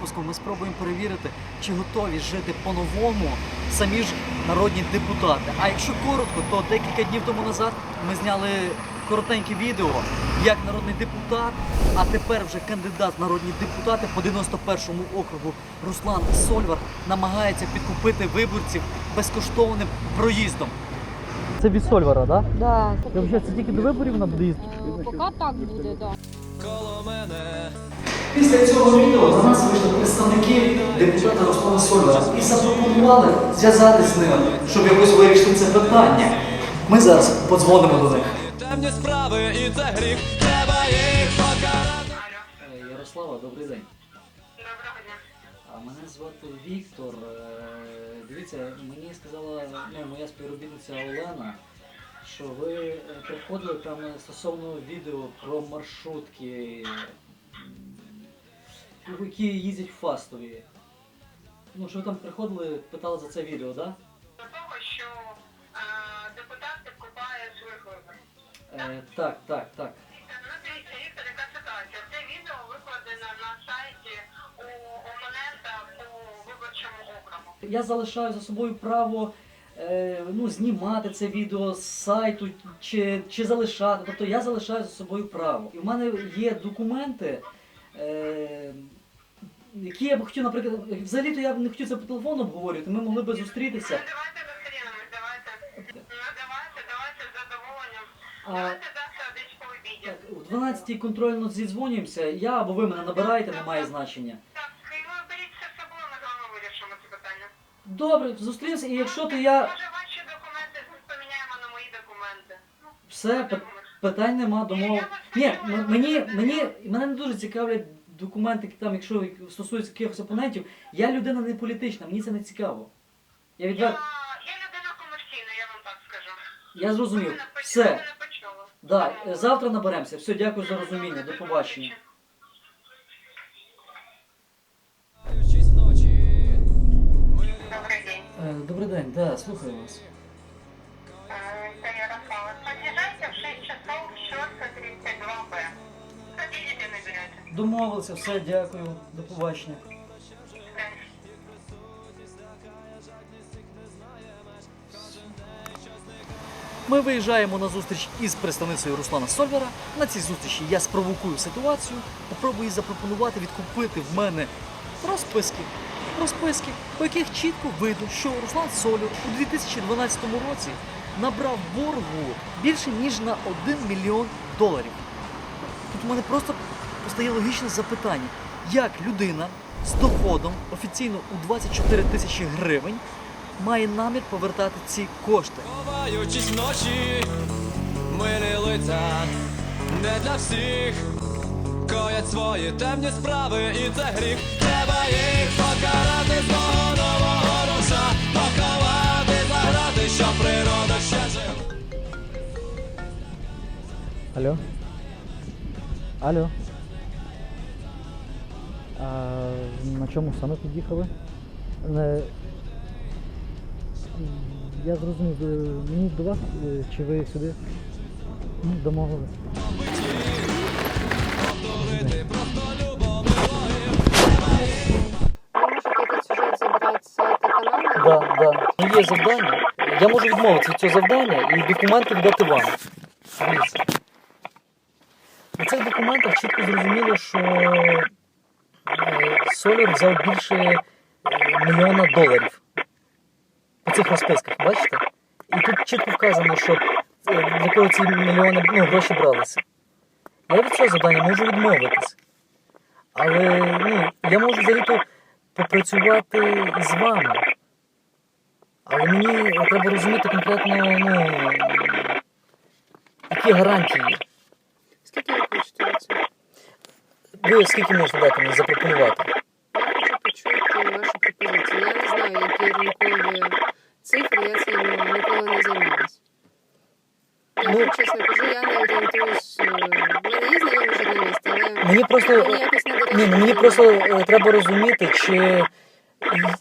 випуску ми спробуємо перевірити, чи готові жити по-новому самі ж народні депутати. А якщо коротко, то декілька днів тому назад ми зняли коротеньке відео, як народний депутат, а тепер вже кандидат в народні депутати по 91-му округу Руслан Сольвар намагається підкупити виборців безкоштовним проїздом. Це від Сольвара, так? Да. Да? Це тільки до виборів на буде Поки так буде, так. да. Після цього відео до нас вийшли представники депутата Руслана Сольвара і запропонували зв'язати з ними, щоб якось вирішити це питання. Ми зараз подзвонимо до них. Темні справи і це гріх, треба їх покарати. Е, Ярослава, добрий день. Доброго дня. А мене звати Віктор. Е, Дивіться, мені сказала ну, моя співробітниця Олена, що ви е, приходили там стосовно відео про маршрутки, які їздять в Фастові. Ну, що ви там приходили, питали за це відео, так? До того, що е, депутат підкупає своїх виборців. Е, так, так, так. Ну, дивіться, Віктор, яка ситуація? Це відео викладено на сайті у опонента по виборчому округу. Я залишаю за собою право е, ну, знімати це відео з сайту чи, чи залишати. Тобто я залишаю за собою право. І в мене є документи, е, які я б хотів, наприклад, взагалі-то я б не хотів це по телефону обговорювати, ми могли б зустрітися. Ну, давайте зустрінемось, давайте. Ну, давайте, давайте з задоволенням. Давайте завтра десь по обіді. так, 12-й контрольно зідзвонюємося, я або ви мене набираєте, немає значення. Так, і ви беріть все з собою, ми з вами вирішимо це питання. Добре, зустрінемося, і якщо то я. Може, ваші документи поміняємо на мої документи. Ну, Все, пи- питань нема, домов. Ні, м- мені, мені, мене не дуже цікавлять документи, там, якщо стосується якихось опонентів. Я людина не політична, мені це не цікаво. Я Я, відвер... я людина комерційна, я вам так скажу. Я Ви зрозумів. мене поч- ви Все. мене почули. Да, е, завтра наберемося. Все, дякую за розуміння. До побачення. Добрий день. Е, Добрий день, да, слухаю вас. Домовилися, все, дякую. До побачення. Ми виїжджаємо на зустріч із представницею Руслана Сольвера. На цій зустрічі я спровокую ситуацію, попробую запропонувати відкупити в мене розписки. Розписки, по яких чітко видно, що Руслан Сольвер у 2012 році набрав боргу більше ніж на 1 мільйон доларів. Тут у мене просто постає логічне запитання, як людина з доходом офіційно у 24 тисячі гривень має намір повертати ці кошти. Ховаючись милі лиця не для всіх. Коять свої темні справи, і це гріх. Треба їх покарати з мого нового душа, поховати, заграти, що природа ще жива. Алло. Алло. А на чому саме під'їхали? Не... Я зрозумів, мені до вас чи ви сюди? Домовились. Каналу. Да, да. Ну, Є завдання. Я можу відмовитися від цього завдання і документи віддати вам. У цих документах чітко зрозуміло, що е, Солір взяв більше е, мільйона доларів по цих розписках, бачите? І тут чітко вказано, що е, для кого ці мільйони ну, гроші бралися. Я від цього завдання можу відмовитись. Але ну, я можу взагалі-то попрацювати з вами. Але мені треба розуміти конкретно, ну, які гарантії. Скільки ви хочете? Ви скільки можете дати мені запропонувати? Які ринкові цифри, я цим ніколи не займалась. Я Ну- чесно кажу, я не орієнтуюсь. В мене є знайомі журналісти, але Мені просто, якось не ні, ну мені просто е, треба розуміти, чи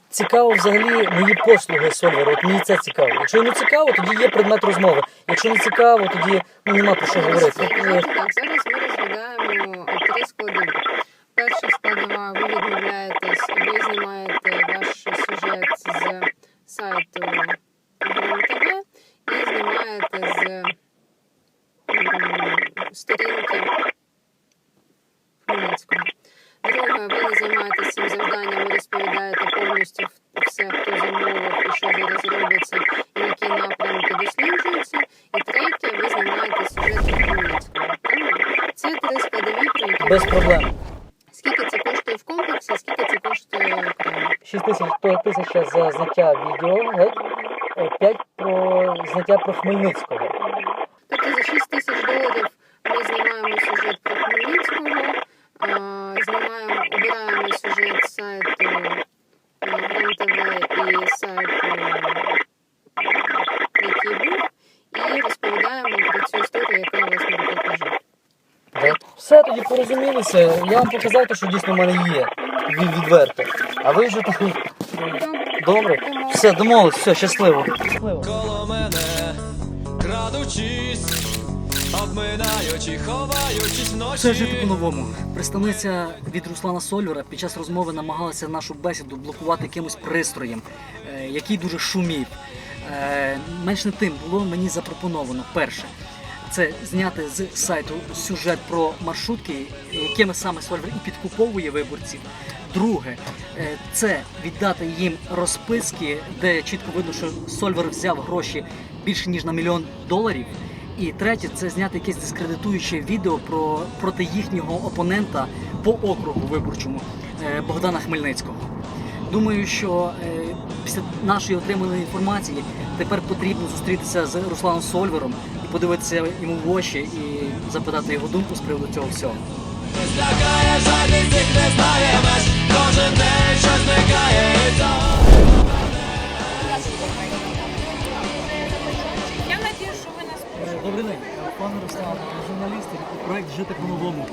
цікаво взагалі мої послуги Сольвера. От мені це цікаво. Якщо йому цікаво, тоді є предмет розмови. Якщо не цікаво, тоді ну, нема про що говорити. Е, так, зараз ми розглядаємо три складові. Перша Займаєтеся цим завданням, ви розповідаєте повністю все, хто замовив і що зараз робиться, і які напрямки досліджуються. І третє, ви знімаєте сюжет Хмельницького. Це три складові, про які Без проблем. Скільки це коштує в комплексі, скільки це коштує окремо? 6 тисяч тисяча за зняття відео, геть, 5 про зняття про Хмельницького. Тобто за 6 тисяч доларів ми знімаємо сюжет про Хмельницького, а, знімаємо, обираємо сюжет з сайту Гран ТВ і сайту, який був, і розповідаємо про цю історію, яка у вас на репортажі. Да. Все, тоді порозумілися. Я вам показав те, що дійсно в мене є. Від- Відверто. А ви вже так. Добре? Все, домовились, все, щасливо. Щасливо. коло мене, крадучись, обминаючи, ховаючись вночі. Все жити по-новому. Представниця від Руслана Сольвера під час розмови намагалася нашу бесіду блокувати якимось пристроєм, е, який дуже шумів. Е, Менш не тим було мені запропоновано перше. Це зняти з сайту сюжет про маршрутки, якими саме Сольвер і підкуповує виборців. Друге, е, це віддати їм розписки, де чітко видно, що Сольвер взяв гроші більше ніж на мільйон доларів. І третє це зняти якесь дискредитуюче відео про проти їхнього опонента по округу виборчому е, Богдана Хмельницького. Думаю, що е, після нашої отриманої інформації тепер потрібно зустрітися з Русланом Сольвером і подивитися йому в очі і запитати його думку з приводу цього всього. Е, Добрий день, пане Руслан, журналісти, проект Жити по-новому.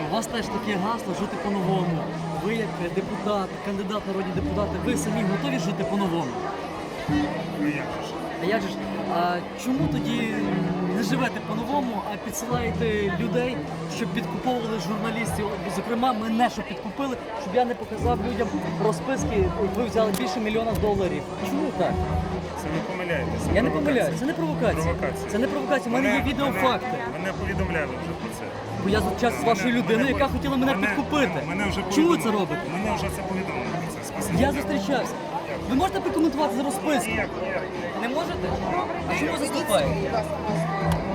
Е, У вас теж таке гасло Жити по-новому. Ви як депутат, кандидат народні депутати, ви самі готові жити по-новому? А як же ж? А чому тоді не а підсилаєте людей, щоб підкуповували журналістів? Зокрема, мене щоб підкупили, щоб я не показав людям розписки, ви взяли більше мільйона доларів. Чому так? Це не помиляєтеся. Я не помиляюся, це не провокація. Провокація. Це не провокація, у мене є відеофакти. Мене, мене повідомляли вже про це. Бо я час з вашою людиною, яка хотіла мене підкупити. Мене вже Чому ви це робите? Мене вже це повідомили про це. Спасибі. Я зустрічався. Ви можете прокоментувати за розписку? Не можете? А чому заступаєте?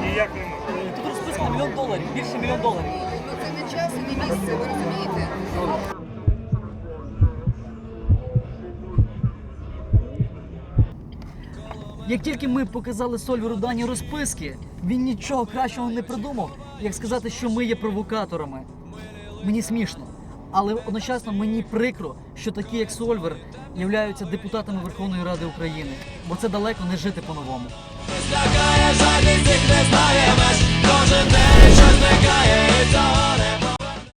ніяк не можу. Тут розписка на мільйон доларів, більше мільйон доларів. Ну це не час і не місце, ви розумієте? Як тільки ми показали Сольверу дані розписки, він нічого кращого не придумав, як сказати, що ми є провокаторами. Мені смішно. Але одночасно мені прикро, що такі, як Сольвер, являються депутатами Верховної Ради України, бо це далеко не жити по-новому. Кожен день щось зникає і не